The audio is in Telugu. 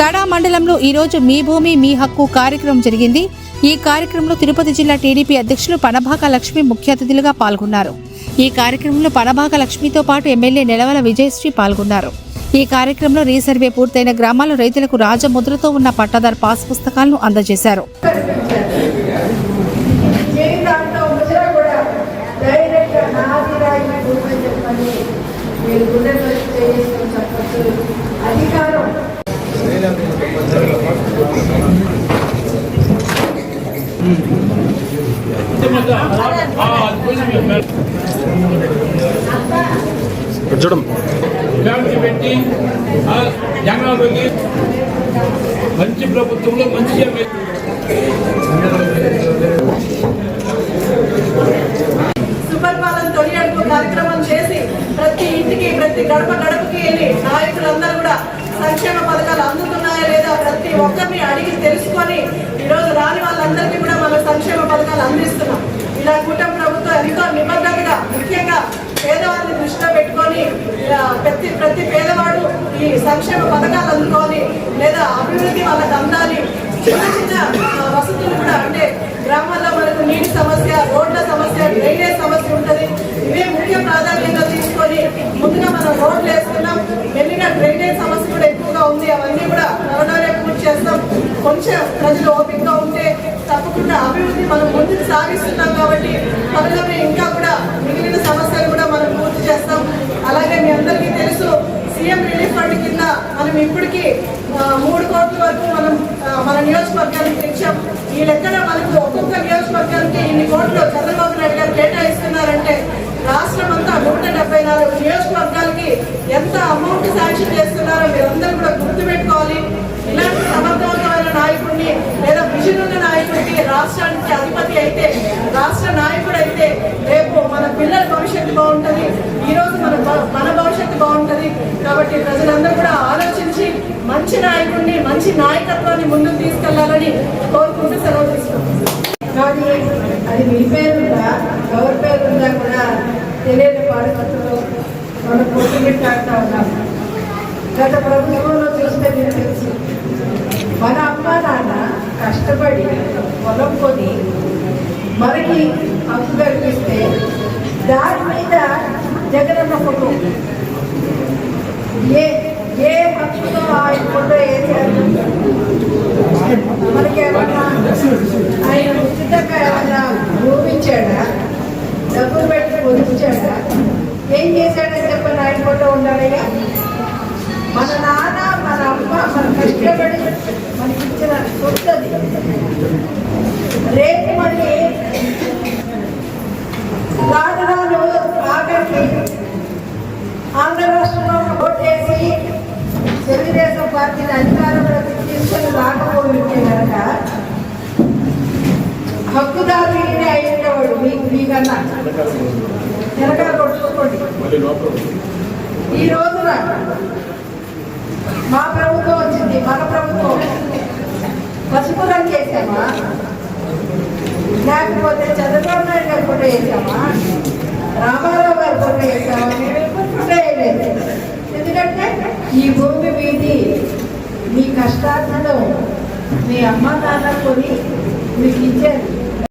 తడా మండలంలో ఈరోజు మీ భూమి మీ హక్కు కార్యక్రమం జరిగింది. ఈ కార్యక్రమంలో తిరుపతి జిల్లా టీడీపీ అధ్యక్షులు పనభాక లక్ష్మి ముఖ్య అతిథులుగా పాల్గొన్నారు. ఈ కార్యక్రమంలో పనభాక లక్ష్మితో పాటు ఎమ్మెల్యే నెలవల విజయశ్రీ పాల్గొన్నారు. ఈ కార్యక్రమంలో రీసర్వే పూర్తయిన గ్రామాల రైతులకు రాజముద్రతో ఉన్న పట్టాదారు పాస్ పుస్తకాలను అందజేశారు. చూడం. పెట్టి ఆ జనాలకి మంచి ప్రభుత్వంలో మంచిగా సుపరిపాలన తొలి అడుగు కార్యక్రమం చేసి ప్రతి ఇంటికి ప్రతి గడప గడపకి వెళ్ళి నాయకులందరూ కూడా సంక్షేమ పథకాలు అందుతున్నాయా లేదా ప్రతి ఒక్కరిని అడిగి తెలుసుకొని ఈరోజు రాని వాళ్ళందరికీ కూడా మనం సంక్షేమ పథకాలు అందిస్తున్నాం. ఇలా కూటమి ప్రభుత్వం ఎంతో నిబద్ధతగా ముఖ్యంగా పేదవారిని దృష్టిలో పెట్టుకొని ప్రతి ప్రతి పేదవాడు ఈ సంక్షేమ పథకాలు అందుకోవాలి లేదా అభివృద్ధి వాళ్ళకి అందాలి చిన్న చిన్న వసతులు కూడా అంటే గ్రామాల్లో మనకు నీటి సమస్య డ్రైనేజ్ సమస్య ఉంటుంది ఇవే ముఖ్య ప్రాధాన్యంగా తీసుకొని ముందుగా మనం రోడ్లు వేస్తున్నాం మెల్లిగా డ్రైనేజ్ సమస్య కూడా ఎక్కువగా ఉంది అవన్నీ కూడా త్వరలోనే పూర్తి చేస్తాం కొంచెం ప్రజలు ఓపికగా ఉంటే తప్పకుండా అభివృద్ధి మనం ముందుకు సాగిస్తున్నాం కాబట్టి త్వరలోనే ఇంకా కూడా మిగిలిన సమస్యలు కూడా మనం పూర్తి చేస్తాం. అలాగే మీ అందరికీ తెలుసు సీఎం రిలీఫ్ ఫండ్ కింద మనం ఇప్పటికీ మూడు కోట్ల వరకు మనం మన నియోజకవర్గానికి తెచ్చాం. ఈ లెక్కన మనకు ఒక్కొక్క నియోజకవర్గానికి ఇన్ని కోట్లు చంద్రబాబు నాయుడు గారు కేటాయిస్తున్నారంటే రాష్ట్రం అంతా నూట డెబ్బై నాలుగు నియోజకవర్గాలకి ఎంత అమౌంట్ శాంక్షన్ చేస్తున్నారో మీరందరూ కూడా గుర్తుపెట్టుకోవాలి. ఇలాంటి సమర్థవంతం లేదా నాయకుడికి రాష్ట్రానికి అధిపతి అయితే రాష్ట్ర నాయకుడు అయితే రేపు మన పిల్లల భవిష్యత్తు బాగుంటుంది. ఈ రోజు మన మన భవిష్యత్తు బాగుంటుంది. కాబట్టి ప్రజలందరూ కూడా ఆలోచించి మంచి నాయకుడిని మంచి నాయకత్వాన్ని ముందుకు తీసుకెళ్ళాలని కోరుకుంటూ సెలవు తీసుకుంటున్నాను కానీ అది మీ పేరుందా? ఎవరి పేరుందా కూడా తెలియని పాడుకట్టులో మనం కొట్టుమిట్టాడుతూ ఉన్నాం. గత ప్రభుత్వంలో చూస్తే మీకు తెలుసు. మన అమ్మ నాన్న కష్టపడి పొలం కొని మనకి హక్కు కల్పిస్తే దాని మీద జగనన్న ఫోటో. ఏ ఏ హక్కుతో ఆయన ఫోటో వేసారు మనకి ఏమన్నా ఆయన ఉచితంగా ఏమన్నా భూమించాడా డబ్బులు పెట్టి పొందించాడా ఏం చేశాడని చెప్పని ఆయన ఫోటో ఉండాలిగా? మన నా కష్టపడి మనకి ఇచ్చిన సొత్తది రేపు మళ్ళీ రాను రాను ఆఖరికి ఆంధ్ర రాష్ట్రంలో ఓటేసి తెలుగుదేశం పార్టీని అధికారంలోకి తీసుకొని రాకపోతే కనుక హక్కుదారుని అయ్యేవాడు మీకు మీకన్నా వెనకాల కొట్టుకోండి ఈ రోజున మా ప్రభుత్వం వచ్చింది మన ప్రభుత్వం పసుపు రంగు వేసామా లేకపోతే చంద్రబాబు నాయుడు గారు ఫోటో వేసామా రామారావు గారు ఫోటో వేసామా మేము ఫోటో వేయలేదు. ఎందుకంటే ఈ భూమి మీది మీ కష్టార్థం మీ అమ్మ నాన్న కొని మీకు ఇచ్చారు.